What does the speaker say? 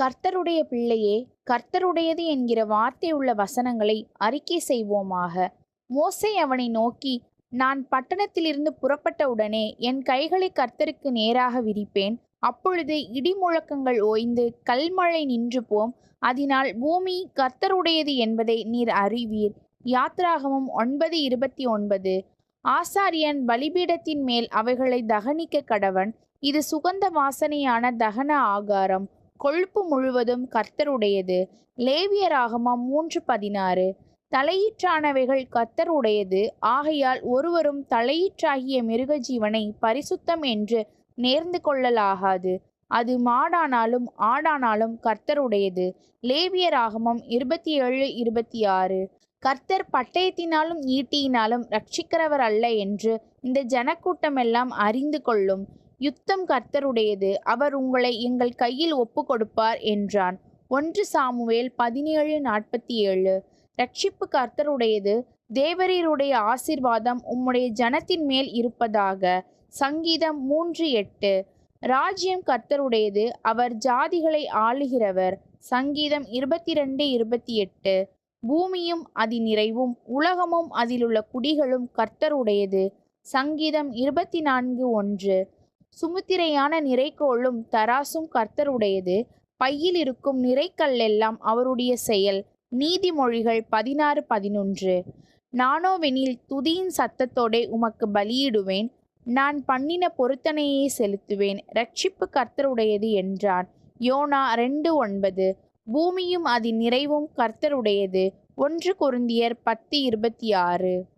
கர்த்தருடைய பிள்ளையே கர்த்தருடையது என்கிற வார்த்தை உள்ள வசனங்களை அறிக்கை செய்வோமாக. மோசை அவனை நோக்கி நான் பட்டணத்திலிருந்து புறப்பட்டவுடனே என் கைகளை கர்த்தருக்கு நேராக விரிப்பேன். அப்பொழுது இடி முழக்கங்கள் ஓய்ந்து கல்மழை நின்று போம். அதனால் பூமி கர்த்தருடையது என்பதை நீர் அறிவீர். யாத்ராகமும் ஒன்பது இருபத்தி ஒன்பது. ஆசாரியன் பலிபீடத்தின் மேல் அவைகளை தகனிக்க கடவன். இது சுகந்த வாசனையான தகன ஆகாரம். கொழுப்பு முழுவதும் கர்த்தருடையது. லேவியராகமம் மூன்று பதினாறு. தலையீற்றானவைகள் கர்த்தருடையது. ஆகையால் ஒருவரும் தலையீற்றாகிய மிருக ஜீவனை பரிசுத்தம் என்று நேர்ந்து கொள்ளலாகாது. அது மாடானாலும் ஆடானாலும் கர்த்தருடையது. லேவியராகமம் இருபத்தி ஏழு இருபத்தி ஆறு கர்த்தர் பட்டயத்தினாலும் ஈட்டியினாலும் ரட்சிக்கிறவர் அல்ல என்று இந்த ஜனக்கூட்டமெல்லாம் அறிந்து கொள்ளும். யுத்தம் கர்த்தருடையது. அவர் உங்களை எங்கள் கையில் ஒப்பு கொடுப்பார் என்றான். ஒன்று சாமுவேல் பதினேழு நாற்பத்தி ஏழு ரட்சிப்பு கர்த்தருடையது. தேவரீருடைய ஆசிர்வாதம் உம்முடைய ஜனத்தின் மேல் இருப்பதாக. சங்கீதம் மூன்று எட்டு. ராஜ்யம் கர்த்தருடையது. அவர் ஜாதிகளை ஆளுகிறவர். சங்கீதம் இருபத்தி ரெண்டு இருபத்தி எட்டு பூமியும் அதன் நிறைவும் உலகமும் அதிலுள்ள குடிகளும் கர்த்தருடையது. சங்கீதம் இருபத்தி நான்கு ஒன்று. சுமுத்திரையான நிறைக்கோளும் தராசும் கர்த்தருடையது. பையில் இருக்கும் நிறைக்கல்லெல்லாம் அவருடைய செயல். நீதிமொழிகள் பதினாறு பதினொன்று. நானோவெனில் துதியின் சத்தத்தோடே உமக்கு பலியிடுவேன். நான் பண்ணின பொருத்தனையை செலுத்துவேன். ரட்சிப்பு கர்த்தருடையது என்றான். யோனா ரெண்டு ஒன்பது. பூமியும் அதன் நிறைவும் கர்த்தருடையது. ஒன்று கொருந்தியர் பத்து இருபத்தி ஆறு.